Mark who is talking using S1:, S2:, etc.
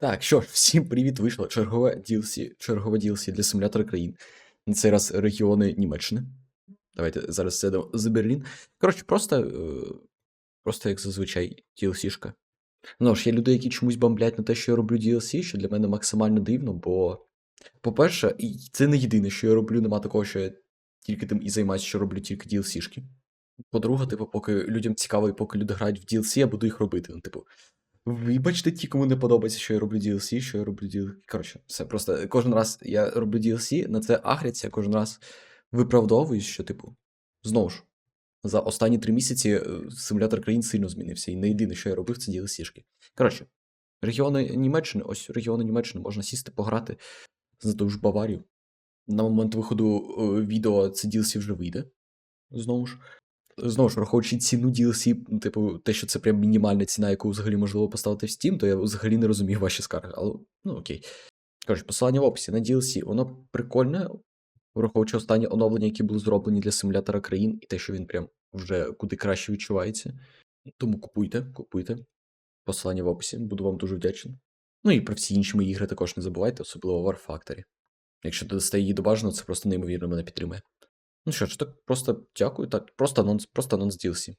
S1: Так, що ж, всім привіт, вийшло чергове DLC, чергове DLC для симулятора країн. На цей раз регіони Німеччини. Давайте зараз сядемо за Берлін. Коротше, просто, е, просто як зазвичай, DLC-шка. Ну ж, є люди, які чомусь бомблять на те, що я роблю DLC, що для мене максимально дивно, бо, по-перше, це не єдине, що я роблю, нема такого, що я тільки тим і займаюся, що роблю тільки DLC-шки. По-друге, типу, поки людям цікаво, і поки люди грають в DLC, я буду їх робити. Ну, типу, Вибачте, ті, кому не подобається, що я роблю DLC, що я роблю DLC. Коротше, все просто кожен раз я роблю DLC, на це агряться, кожен раз виправдовуюсь, що, типу, знову ж, за останні три місяці е, симулятор країн сильно змінився, і не єдине, що я робив, це DLC-шки. Коротше, регіони Німеччини, ось регіони Німеччини, можна сісти пограти за ту ж Баварію. На момент виходу е, відео це DLC вже вийде. Знову ж. Знову ж, враховуючи ціну DLC, ну, типу, те, що це прям мінімальна ціна, яку взагалі можливо поставити в Steam, то я взагалі не розумію ваші скарги. Але ну окей. Коротше, посилання в описі на DLC, воно прикольне, враховуючи останні оновлення, які були зроблені для симулятора країн, і те, що він прям вже куди краще відчувається. Тому купуйте, купуйте. Посилання в описі, буду вам дуже вдячний. Ну і про всі інші мої ігри також не забувайте, особливо War Factory. Якщо додасте її до бажаного, це просто неймовірно мене підтримує. Ну що ж, так просто дякую, так, просто анонс, просто анонс DLC.